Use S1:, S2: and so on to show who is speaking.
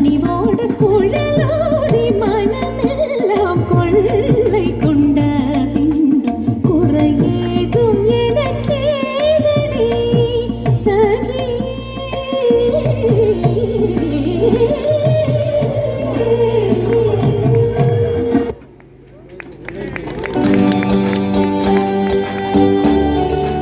S1: பசுவினோடு நின்று